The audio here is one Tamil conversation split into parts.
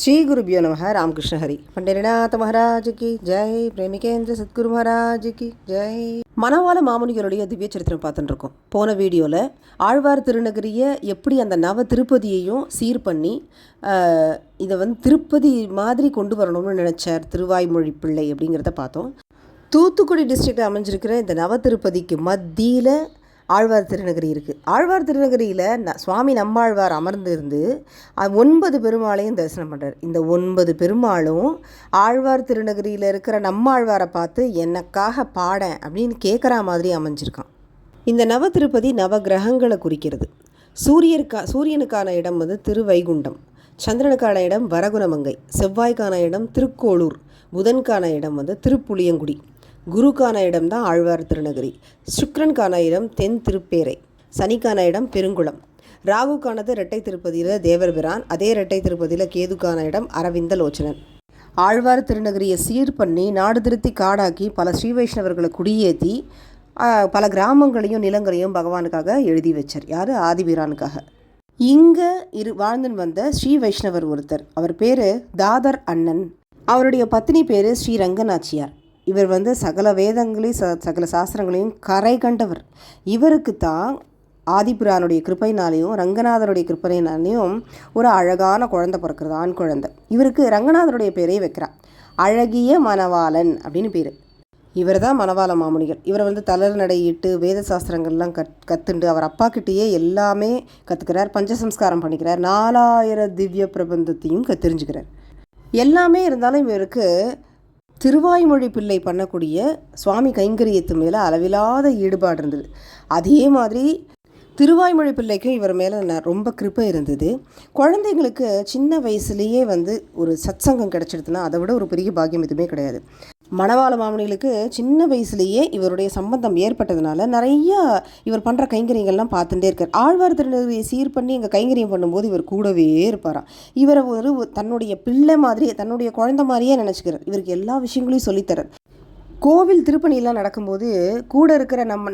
శ్రీ గురుభ్యో నమ రామకృష్ణ హరి పండిరినాథ మహారాజుకి జై ప్రేమికేంద్ర సద్గురు మహారాజుకి జై மணவாள மாமுனிகளுடைய திவ்ய சரித்திரம் பார்த்துட்டுருக்கோம். போன வீடியோவில் ஆழ்வார் திருநகரியை எப்படி அந்த நவ திருப்பதியையும் சீர் பண்ணி இதை வந்து திருப்பதி மாதிரி கொண்டு வரணும்னு நினச்சார் திருவாய்மொழி பிள்ளை அப்படிங்கிறத பார்த்தோம். தூத்துக்குடி டிஸ்ட்ரிக்டில் அமைஞ்சிருக்கிற இந்த நவ திருப்பதிக்கு மத்தியில் ஆழ்வார் திருநகரி இருக்குது ஆழ்வார் திருநகரியில் ந சுவாமி நம்மாழ்வார் அமர்ந்திருந்து ஒன்பது பெருமாளையும் தரிசனம் பண்ணுறார் இந்த ஒன்பது பெருமாளும் ஆழ்வார் திருநகரியில் இருக்கிற நம்மாழ்வாரை பார்த்து எனக்காக பாட அப்படின்னு கேட்குற மாதிரி அமைஞ்சிருக்கான். இந்த நவ திருப்பதி நவ கிரகங்களை குறிக்கிறது. சூரியருக்கா சூரியனுக்கான இடம் வந்து திருவைகுண்டம். சந்திரனுக்கான இடம் வரகுணமங்கை. செவ்வாய்க்கான இடம் திருக்கோளூர். புதனுக்கான இடம் வந்து திருப்புளியங்குடி. குருக்கான இடம் தான் ஆழ்வார் திருநகரி. சுக்ரன்கான இடம் தென் திருப்பேரை. சனிக்கான இடம் பெருங்குளம். ராகுக்கானது இரட்டை திருப்பதியில் தேவர்பிரான் அதே இரட்டை திருப்பதியில் கேதுக்கான இடம் அரவிந்த லோச்சனன் ஆழ்வார் திருநகரியை சீர் பண்ணி நாடு திருத்தி காடாக்கி பல ஸ்ரீ வைஷ்ணவர்களை குடியேற்றி பல கிராமங்களையும் நிலங்களையும் பகவானுக்காக எழுதி வச்சார். யார்? ஆதிபிரானுக்காக இங்கே இரு வாழ்ந்துன்னு வந்த ஸ்ரீ வைஷ்ணவர் ஒருத்தர். அவர் பேர் தாதர் அண்ணன். அவருடைய பத்னி பேர் ஸ்ரீ ரங்கநாச்சியார். இவர் வந்து சகல வேதங்களையும் ச சகல சாஸ்திரங்களையும் கரை கண்டவர். இவருக்கு தான் ஆதிபுரானுடைய கிருப்பைனாலையும் ரங்கநாதருடைய கிருப்பைனாலையும் ஒரு அழகான குழந்தை பிறக்கிறது ஆண் குழந்தை. இவருக்கு ரங்கநாதருடைய பேரை வைக்கிறார் அழகிய மணவாளன் அப்படின்னு பேர். இவர் தான் மணவாள மாமுனிகள். இவர் வந்து தளர் நடையிட்டு வேத சாஸ்திரங்கள்லாம் கத் கற்றுண்டு அவர் அப்பா கிட்டேயே எல்லாமே கற்றுக்கிறார் பஞ்சசம்ஸ்காரம் பண்ணிக்கிறார் நாலாயிரம் திவ்ய பிரபந்தத்தையும் க தெரிஞ்சுக்கிறார். எல்லாமே இருந்தாலும் இவருக்கு திருவாய்மொழி பிள்ளை பண்ணக்கூடிய சுவாமி கைங்கரியத்து மேலே அளவில்லாத ஈடுபாடு இருந்தது. அதே மாதிரி திருவாய்மொழி பிள்ளைக்கும் இவர் மேலே ந- ரொம்ப கிருப்பை இருந்தது. குழந்தைங்களுக்கு சின்ன வயசுலேயே வந்து ஒரு சத்சங்கம் கிடச்சிடுதுன்னா அதை விட ஒரு பெரிய பாக்கியம் எதுவுமே கிடையாது. மணவாள மாமனிகளுக்கு சின்ன வயசுலேயே இவருடைய சம்பந்தம் ஏற்பட்டதுனால நிறையா இவர் பண்ணுற கைங்கரியங்கள்லாம் பார்த்துட்டே இருக்கார். ஆழ்வார் சீர் பண்ணி எங்கள் கைங்கரியம் பண்ணும்போது இவர் கூடவே இருப்பாராம். இவரை ஒரு தன்னுடைய பிள்ளை மாதிரி தன்னுடைய குழந்தை மாதிரியே நினச்சிக்கிறார். இவருக்கு எல்லா விஷயங்களையும் சொல்லித்தரார். கோவில் திருப்பணியெல்லாம் நடக்கும்போது கூட இருக்கிற நம்ம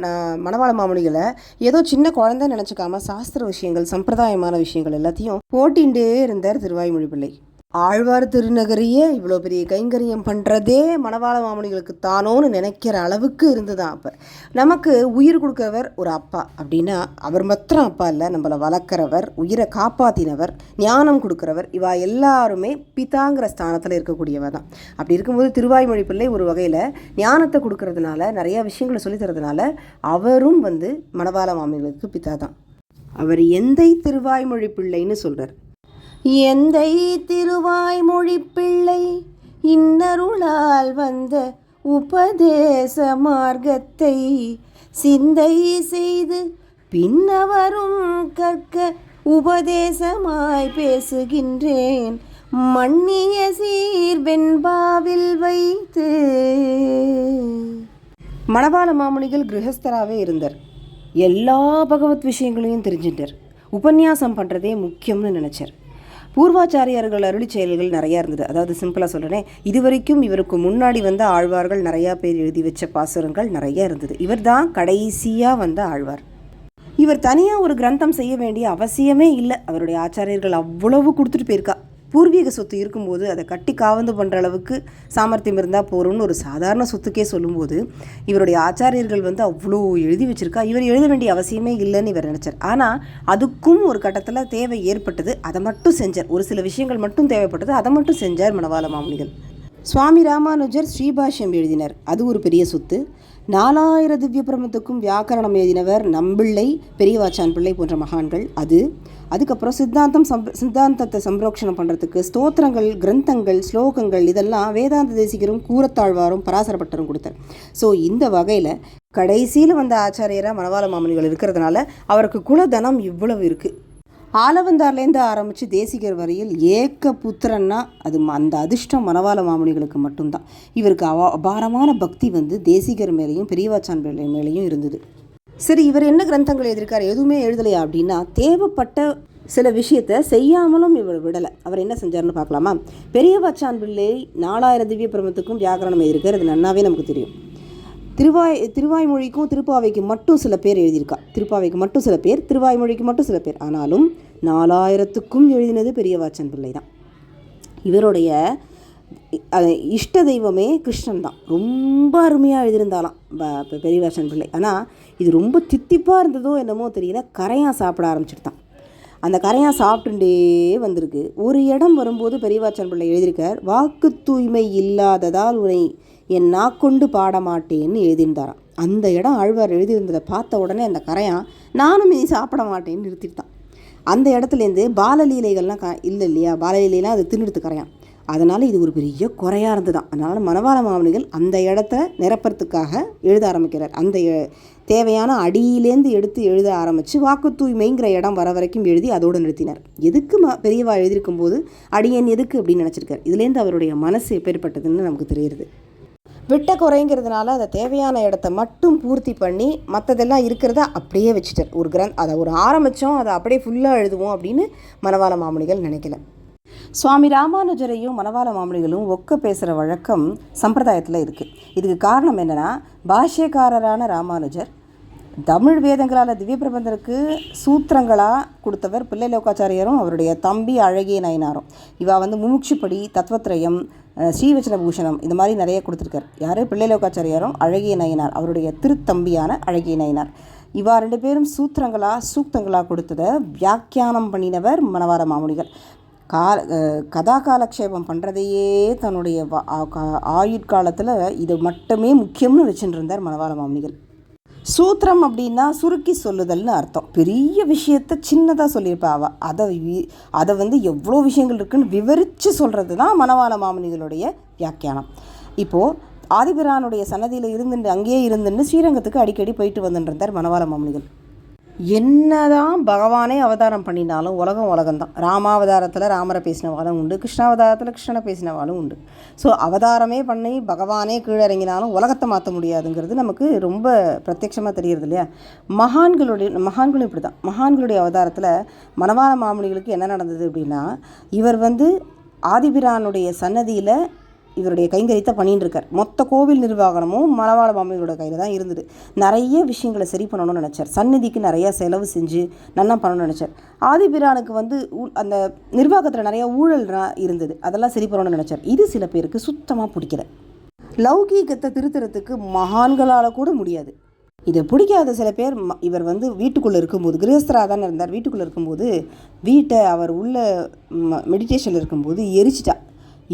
மணவாள மாமணிகளை ஏதோ சின்ன குழந்தை நினச்சிக்காம சாஸ்திர விஷயங்கள் சம்பிரதாயமான விஷயங்கள் எல்லாத்தையும் போட்டின்ண்டே இருந்தார் திருவாய்மொழி பிள்ளை ஆழ்வார் திருநகரியே இவ்வளோ பெரிய கைங்கரியம் பண்ணுறதே மணவாள மாமணிகளுக்கு தானோன்னு நினைக்கிற அளவுக்கு இருந்துதான் அப்போ நமக்கு உயிர் கொடுக்கறவர் ஒரு அப்பா அப்படின்னா அவர் மாத்திரம் அப்பா இல்லை நம்மளை வளர்க்குறவர் உயிரை காப்பாற்றினவர் ஞானம் கொடுக்குறவர் இவா எல்லாருமே பிதாங்கிற ஸ்தானத்தில் இருக்கக்கூடியவர் தான். அப்படி இருக்கும்போது திருவாய்மொழி பிள்ளை ஒரு வகையில் ஞானத்தை கொடுக்கறதுனால நிறையா விஷயங்களை சொல்லித்தரதுனால அவரும் வந்து மணவாள மாமணிகளுக்கு பிதா தான் அவர் எந்தை திருவாய்மொழி பிள்ளைன்னு சொல்கிறார் எந்தை திருவாய்மொழி பிள்ளை இன்னருளால் வந்த உபதேச மார்க்கத்தை சிந்தை செய்து பின்னவரும் கற்க உபதேசமாய் பேசுகின்றேன். மண்ணிய சீர் வெண்பாவில் வைத்து மணவாள மாமுனிகள் கிரகஸ்தராகவே இருந்தார். எல்லா பகவத் விஷயங்களையும் தெரிஞ்சிட்டார். உபன்யாசம் பண்ணுறதே முக்கியம்னு நினச்சார். பூர்வாச்சாரியார்கள் அருளி செயல்கள் நிறையா இருந்தது. அதாவது சிம்பிளாக சொல்கிறேனே இதுவரைக்கும் இவருக்கு முன்னாடி வந்த ஆழ்வார்கள் நிறையா பேர் எழுதி வச்ச பாசுரங்கள் நிறையா இருந்தது. இவர் தான் கடைசியாக வந்த ஆழ்வார். இவர் தனியாக ஒரு கிரந்தம் செய்ய வேண்டிய அவசியமே இல்லை. அவருடைய ஆச்சாரியர்கள் அவ்வளவு கொடுத்துட்டு போயிருக்கா. பூர்வீக சொத்து இருக்கும்போது அதை கட்டி காவந்து பண்ணுற அளவுக்கு சாமர்த்தியம் இருந்தால் போகிறோம்னு ஒரு சாதாரண சொத்துக்கே சொல்லும்போது இவருடைய ஆச்சாரியர்கள் வந்து அவ்வளோ எழுதி வச்சுருக்கா. இவர் எழுத வேண்டிய அவசியமே இல்லைன்னு இவர் நினச்சார். ஆனால் அதுக்கும் ஒரு கட்டத்தில் தேவை ஏற்பட்டது. அதை மட்டும் செஞ்சார். ஒரு சில விஷயங்கள் மட்டும் தேவைப்பட்டது. அதை மட்டும் செஞ்சார் மணவாள மாமுனிகள். சுவாமி ராமானுஜர் ஸ்ரீபாஷ்யம் எழுதினார். அது ஒரு பெரிய சொத்து. நாலாயிர திவ்ய பிரமத்துக்கும் வியாக்கரணம் எழுதினவர் நம்பிள்ளை பெரியவாச்சான் பிள்ளை போன்ற மகான்கள். அது அதுக்கப்புறம் சித்தாந்தம் சம் சித்தாந்தத்தை சம்ரோக்ஷணம் பண்ணுறதுக்கு ஸ்தோத்திரங்கள் கிரந்தங்கள் ஸ்லோகங்கள் இதெல்லாம் வேதாந்த தேசிகரும் கூரத்தாழ்வாரும் பராசரப்பட்டரும் கொடுத்தார். ஸோ இந்த வகையில் கடைசியில் வந்த ஆச்சாரியராக மணவாள மாமனிகள் இருக்கிறதுனால அவருக்கு குலதனம் இவ்வளவு இருக்குது ஆலவந்தார்லேருந்து ஆரம்பித்து தேசிகர் வரையில் ஏக்க புத்திரன்னா அது ம- அந்த அதிர்ஷ்டம் மணவாள மாமுனிகளுக்கு மட்டும்தான். இவருக்கு அவ அபாரமான பக்தி வந்து தேசிகர் மேலேயும் பெரியவாச்சான் பிள்ளை மேலேயும் இருந்தது. சரி இவர் என்ன கிரந்தங்கள் எழுதியிருக்கார் எதுவுமே எழுதலையா அப்படின்னா தேவைப்பட்ட சில விஷயத்தை செய்யாமலும் இவர் விடலை. அவர் என்ன செஞ்சார்னு பார்க்கலாமா? பெரியவாச்சான் பிள்ளை நாலாயிரம் திவ்ய பிரமத்துக்கும் வியாக்கரணம் எழுதியிருக்கார் அது நன்னாவே நமக்கு தெரியும். திருவாய் திருவாய்மொழிக்கும் திருப்பாவைக்கும் மட்டும் சில பேர் எழுதியிருக்கா. திருப்பாவைக்கு மட்டும் சில பேர் திருவாய்மொழிக்கு மட்டும் சில பேர். ஆனாலும் நாலாயிரத்துக்கும் எழுதினது பெரியவாச்சன் பிள்ளை தான். இவருடைய இஷ்ட தெய்வமே கிருஷ்ணன் தான். ரொம்ப அருமையாக எழுதியிருந்தாலாம் ப- பெரியவாசன் பிள்ளை ஆனால் இது ரொம்ப தித்திப்பாக இருந்ததோ என்னமோ தெரியல. கரையான் சாப்பிட ஆரம்பிச்சிட்டான். அந்த கரையான் சாப்பிட்டுட்டே வந்திருக்கு. ஒரு இடம் வரும்போது பெரியவாச்சன் பிள்ளை எழுதியிருக்கார் வாக்கு தூய்மை இல்லாததால் உன்னை என் நாக்கொண்டு பாட மாட்டேன்னு எழுதியிருந்தாராம். அந்த இடம் ஆழ்வார் எழுதியிருந்ததை பார்த்த உடனே அந்த கரையான் நானும் இனி சாப்பிட மாட்டேன்னு நிறுத்திட்டான். அந்த இடத்துலேருந்து பாலலீலைகள்லாம் க இல்லை இல்லையா பாலலீலைலாம் அது தின்னுடுத்து கரையான். அதனால் இது ஒரு பெரிய குறையாக இருந்ததுதான் அதனால் மணவாள மாமனிகள் அந்த இடத்த நிரப்புறதுக்காக எழுத ஆரம்பிக்கிறார். அந்த எ- தேவையான அடியிலேருந்து எடுத்து எழுத ஆரம்பித்து வாக்கு தூய்மைங்கிற இடம் வர வரைக்கும் எழுதி அதோடு நிறுத்தினார். எதுக்கு ம பெரியவா எழுதியிருக்கும் போது அடியேன் எதுக்கு அப்படின்னு நினச்சிருக்கார். இதுலேருந்து அவருடைய மனசு எப்பேற்பட்டதுன்னு நமக்கு தெரியுது விட்ட குறைங்கிறதுனால அதை தேவையான இடத்த மட்டும் பூர்த்தி பண்ணி மற்றதெல்லாம் இருக்கிறத அப்படியே வச்சுட்டார் ஒரு கிரந்த் அதை ஒரு ஆரம்பித்தோம் அதை அப்படியே ஃபுல்லாக எழுதுவோம் அப்படின்னு மணவாள மாமுனிகள் நினைக்கல. சுவாமி ராமானுஜரையும் மணவாள மாமுனிகளும் ஒக்க பேசுகிற வழக்கம் சம்பிரதாயத்தில் இருக்குது இதுக்கு காரணம் என்னென்னா பாஷ்யக்காரரான ராமானுஜர் தமிழ் வேதங்களால் திவ்ய பிரபந்தருக்கு சூத்திரங்களாக கொடுத்தவர் பிள்ளை லோகாச்சாரியரும் அவருடைய தம்பி அழகிய நயனாரும். இவா வந்து முமுட்சுப்படி தத்வத்ரயம் ஸ்ரீவச்சனபூஷணம் இந்த மாதிரி நிறைய கொடுத்துருக்கார். யார்? பிள்ளைலோகாச்சாரியாரும் அழகிய நயனார். அவருடைய திருத்தம்பியான அழகிய நயனார். இவா ரெண்டு பேரும் சூத்திரங்களா சூக்தங்களா கொடுத்ததை வியாக்கியானம் பண்ணினவர் மணவார மாமுனிகள். கால கதா காலக்ஷேபம் பண்ணுறதையே தன்னுடைய ஆ- கா- ஆயுட்காலத்தில் இது மட்டுமே முக்கியம்னு வச்சுட்டு இருந்தார் மணவாள மாமுனிகள். சூத்திரம் அப்படின்னா சுருக்கி சொல்லுதல்னு அர்த்தம். பெரிய விஷயத்த சின்னதாக சொல்லியிருப்பா அவள் அதை வி- அதை வந்து எவ்வளோ விஷயங்கள் இருக்குன்னு விவரித்து சொல்கிறது தான் மணவாள மாமனிகளுடைய வியாக்கியானம். இப்போது ஆதிபிரானுடைய சன்னதியில் இருந்துட்டு அங்கேயே இருந்துட்டு ஸ்ரீரங்கத்துக்கு அடிக்கடி போயிட்டு வந்துட்டு இருந்தார் மணவாள மாமுனிகள் என்னதான் பகவானே அவதாரம் பண்ணினாலும் உலகம் உலகம்தான். ராமாவதாரத்தில் ராமரை பேசினவாலும் உண்டு கிருஷ்ணாவதாரத்தில் கிருஷ்ணனை பேசினவாலும் உண்டு. ஸோ அவதாரமே பண்ணி பகவானே கீழே இறங்கினாலும் உலகத்தை மாற்ற முடியாதுங்கிறது நமக்கு ரொம்ப பிரத்யட்சமாக தெரியுது இல்லையா? மகான்களுடைய மகான்களும் இப்படி தான் மகான்களுடைய அவதாரத்தில் மணவாள மாமுனிகளுக்கு என்ன நடந்தது அப்படின்னா இவர் வந்து ஆதிபிரானுடைய சன்னதியில் இவருடைய கைங்கரித்த பண்ணிட்டு இருக்கார் மொத்த கோவில் நிர்வாகமும் மலவாள மாமியோட கையில் தான் இருந்தது. நிறைய விஷயங்களை சரி பண்ணணும்னு நினச்சார். சந்நிதிக்கு நிறையா செலவு செஞ்சு நல்லா பண்ணணும்னு நினச்சார். ஆதிபிரானுக்கு வந்து ஊ- அந்த நிர்வாகத்தில் நிறைய ஊழல்லாம் இருந்தது. அதெல்லாம் சரி பண்ணணும்னு நினச்சார். இது சில பேருக்கு சுத்தமாக பிடிக்கல. லௌகீகத்தை திருத்துறதுக்கு மகான்களால் கூட முடியாது. இதை பிடிக்காத சில பேர் ம- இவர் வந்து வீட்டுக்குள்ளே இருக்கும்போது கிரகஸ்தராக தானே இருந்தார். வீட்டுக்குள்ளே இருக்கும்போது வீட்டை அவர் உள்ள மெடிடேஷனில் இருக்கும்போது எரிச்சிட்டா.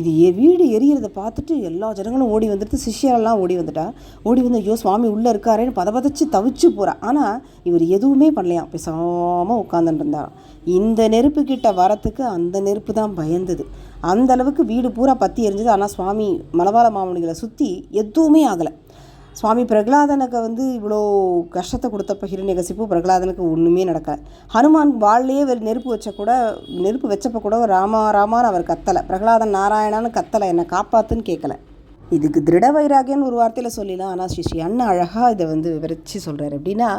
இது ஏ வீடு எரியறதை பார்த்துட்டு எல்லா ஜனங்களும் ஓடி வந்துட்டு சிஷ்யரெல்லாம் ஓடி வந்துட்டா. ஓடி வந்து ஐயோ சுவாமி உள்ளே இருக்காரேன்னு பதபதச்சு தவிச்சு போகிறா ஆனால் இவர் எதுவுமே பண்ணலையாம் பேசாமல் உட்காந்துட்டு இருந்தாராம் இந்த நெருப்பு கிட்ட வரத்துக்கு அந்த நெருப்பு தான் பயந்தது. அந்த அளவுக்கு வீடு பூரா பற்றி எரிஞ்சது. ஆனால் சுவாமி மணவாள மாமனிகளை சுற்றி எதுவுமே ஆகலை. சுவாமி பிரகலாதனுக்கு வந்து இவ்வளோ கஷ்டத்தை கொடுத்தப்ப ஹிரண்யகசிப்பு பிரகலாதனுக்கு ஒன்றுமே நடக்கலை. ஹனுமான் வாழ்லேயே நெருப்பு வச்ச கூட நெருப்பு வச்சப்ப கூட ராமா ராமான்னு அவர் கத்தலை. பிரகலாதன் நாராயணான்னு கத்தலை. என்னை காப்பாத்துன்னு கேட்கல இதுக்கு திருட வைராகியம்னு ஒரு வார்த்தையில் சொல்லிடலாம். ஆனால் ஸ்ரீ ஸ்ரீ அண்ணன் அழகாக இதை வந்து விவரித்து சொல்கிறார் எப்படின்னா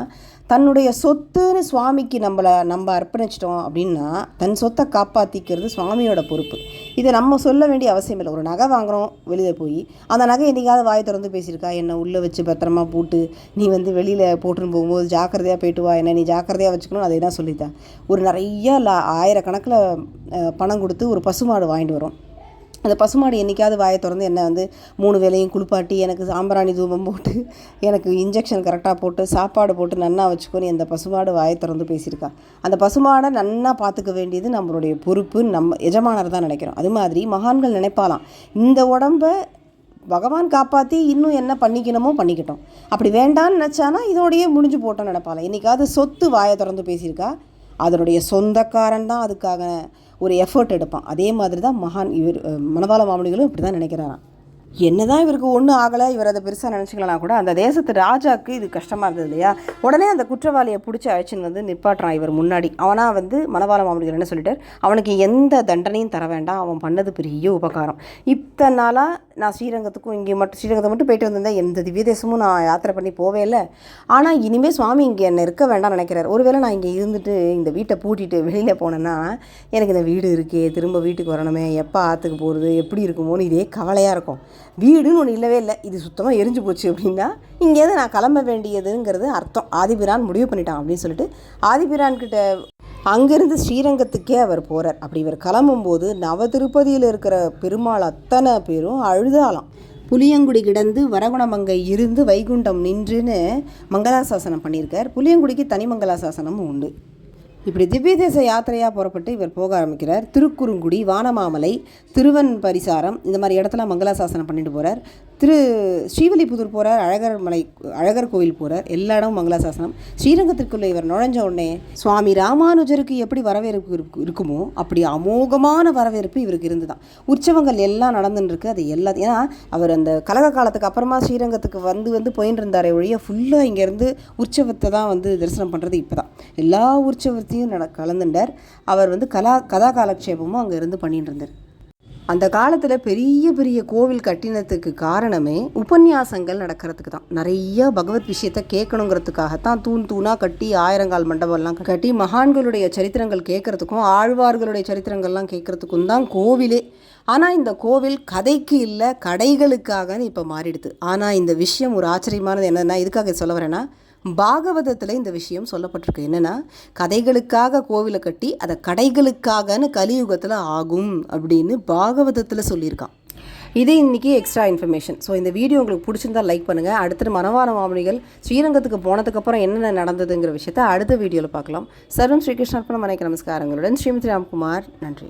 தன்னுடைய சொத்துன்னு சுவாமிக்கு நம்மளை நம்ம அர்ப்பணிச்சிட்டோம் அப்படின்னா தன் சொத்தை காப்பாற்றிக்கிறது சுவாமியோட பொறுப்பு. இதை நம்ம சொல்ல வேண்டிய அவசியம் இல்லை. ஒரு நகை வாங்குகிறோம் வெளியில் போய் அந்த நகை என்றைக்காவது வாய் திறந்து பேசியிருக்கா? என்னை உள்ளே வச்சு பத்திரமா போட்டு நீ வந்து வெளியில் போட்டுன்னு போகும்போது ஜாக்கிரதையாக போயிட்டு வா. என்ன நீ ஜாக்கிரதையாக வச்சுக்கணும் அதை தான் சொல்லித்தான். ஒரு நிறைய லா ஆயிரக்கணக்கில் பணம் கொடுத்து ஒரு பசுமாடு வாங்கிட்டு வரும் அந்த பசுமாடு என்றைக்காவது வாயை திறந்து என்னை வந்து மூணு வேளையும் குளிப்பாட்டி எனக்கு சாம்பிராணி தூபம் போட்டு எனக்கு இன்ஜெக்ஷன் கரெக்டாக போட்டு சாப்பாடு போட்டு நன்னா வச்சுக்கோன்னு அந்த பசுமாடு வாயை திறந்து பேசியிருக்கா. அந்த பசுமாடை நன்னா பார்த்துக்க வேண்டியது நம்மளுடைய பொறுப்பு நம்ம எஜமானர் தான் நினைக்கிறோம். அது மாதிரி மகான்கள் நினைப்பாலாம் இந்த உடம்ப பகவான் காப்பாற்றி இன்னும் என்ன பண்ணிக்கணுமோ பண்ணிக்கிட்டோம். அப்படி வேண்டான்னு நினச்சானா இதோடையே முடிஞ்சு போட்டோம்னு நினைப்பாலாம் இன்றைக்காவது சொத்து வாயை திறந்து பேசியிருக்கா? அதனுடைய சொந்தக்காரன் தான் அதுக்காக ஒரு எஃபர்ட் எடுப்பான். அதே மாதிரி தான் மகான் இவர் அஹ், மணவாள மாமனிகளும் இப்படி தான் நினைக்கிறாராம். என்னதான் இவருக்கு ஒன்றும் ஆகலை இவர் அதை பெருசாக நினச்சிக்கலாம் கூட அந்த தேசத்து ராஜாவுக்கு இது கஷ்டமாக இருந்தது இல்லையா? உடனே அந்த குற்றவாளியை பிடிச்சி அழைச்சின்னு வந்து நிப்பாட்டுறான் இவர் முன்னாடி. அவனா வந்து மணவாள மாமனிகள் என்ன சொல்லிட்டார்? அவனுக்கு எந்த தண்டனையும் தர வேண்டாம் அவன் பண்ணது பெரிய உபகாரம். இத்தனை நாளாக நான் ஸ்ரீரங்கத்துக்கும் இங்கே மட்டும் ஸ்ரீரங்கத்தை மட்டும் போயிட்டு வந்திருந்தேன் எந்த திவ்ய தேசமும் நான் யாத்திரை பண்ணி போவே இல்லை. ஆனால் இனிமேல் சுவாமி இங்கே என்னை இருக்க வேண்டாம்னு நினைக்கிறார். ஒருவேளை நான் இங்கே இருந்துட்டு இந்த வீட்டை பூட்டிட்டு வெளியில் போனேன்னா எனக்கு இந்த வீடு இருக்கே திரும்ப வீட்டுக்கு வரணுமே எப்போ ஆற்றுக்கு போகிறது எப்படி இருக்குமோன்னு இதே கவலையாக இருக்கும். வீடுன்னு ஒன்று இல்லவே இல்லை. இது சுத்தமாக எரிஞ்சு போச்சு அப்படின்னா இங்கேருந்து நான் கிளம்ப வேண்டியதுங்கிறது அர்த்தம். ஆதிபிரான் முடிவு பண்ணிட்டான் அப்படின்னு சொல்லிட்டு ஆதிபிரான்கிட்ட அங்கேருந்து ஸ்ரீரங்கத்துக்கே அவர் போகிறார் அப்படி இவர் கிளம்பும்போது நவ திருப்பதியில் இருக்கிற பெருமாள் அத்தனை பேரும் அழுதாலாம் புளியங்குடி கிடந்து வரகுணமங்கை இருந்து வைகுண்டம் நின்றுன்னு மங்களாசாசனம் பண்ணியிருக்கார். புளியங்குடிக்கு தனி மங்களாசாசனமும் உண்டு. இப்படி திவ்ய தேச யாத்திரையாக புறப்பட்டு இவர் போக ஆரம்பிக்கிறார். திருக்குறுங்குடி வானமாமலை திருவன் பரிசாரம் இந்த மாதிரி இடத்துல மங்களாசாசனம் பண்ணிட்டு போகிறார் திரு ஸ்ரீவில்லிபுத்தூர் போகிறார் அழகர் மலை அழகர் கோவில் போகிறார் எல்லா இடமும் மங்களாசாசனம். ஸ்ரீரங்கத்திற்குள்ளே இவர் நுழைஞ்ச உடனே சுவாமி ராமானுஜருக்கு எப்படி வரவேற்பு இருக்குமோ அப்படி அமோகமான வரவேற்பு இவருக்கு இருந்துதான். உற்சவங்கள் எல்லாம் நடந்துன்னுருக்கு அது எல்லா ஏன்னா அவர் அந்த கலக காலத்துக்கு அப்புறமா ஸ்ரீரங்கத்துக்கு வந்து வந்து போயின்னு இருந்தாரே ஒழிய ஃபுல்லாக இங்கேருந்து உற்சவத்தை தான் வந்து தரிசனம் பண்ணுறது இப்போ தான் எல்லா உற்சவத்தையும் நட கலந்துட்டார் அவர் வந்து கலா கதா காலக்ஷேபமும் அங்கே இருந்து பண்ணிட்டு இருந்தார். அந்த காலத்தில் பெரிய பெரிய கோவில் கட்டினத்துக்கு காரணமே உபன்யாசங்கள் நடக்கிறதுக்கு தான். நிறைய பகவத் விஷயத்தை கேட்கணுங்கிறதுக்காகத்தான் தூண் தூணாக கட்டி ஆயிரங்கால் மண்டபம்லாம் கட்டி மகான்களுடைய சரித்திரங்கள் கேட்கறதுக்கும் ஆழ்வார்களுடைய சரித்திரங்கள்லாம் கேட்கறதுக்கும் தான் கோவிலே. ஆனால் இந்த கோவில் கதைக்கு இல்லை கடைகளுக்காகன்னு இப்போ மாறிடுது. ஆனால் இந்த விஷயம் ஒரு ஆச்சரியமானது என்னென்னா இதுக்காக சொல்ல வரேன்னா பாகவதத்தில் இந்த விஷயம் சொல்லப்பட்டிருக்கு. என்னென்னா கதைகளுக்காக கோவிலை கட்டி அதை கடைகளுக்காகன்னு கலியுகத்தில் ஆகும் அப்படின்னு பாகவதத்தில் சொல்லியிருக்கான். இது இன்றைக்கி எக்ஸ்ட்ரா இன்ஃபர்மேஷன் ஸோ இந்த வீடியோ உங்களுக்கு பிடிச்சிருந்தா லைக் பண்ணுங்கள் அடுத்தது மனவார மாமணிகள் ஸ்ரீரங்கத்துக்கு போனதுக்கப்புறம் என்னென்ன நடந்ததுங்கிற விஷயத்தை அடுத்த வீடியோவில் பார்க்கலாம். சர்வம் ஸ்ரீகிருஷ்ணர்ப்பணம் வணக்க நமஸ்காரங்களுடன். ஸ்ரீமதி ராம்குமார் நன்றி.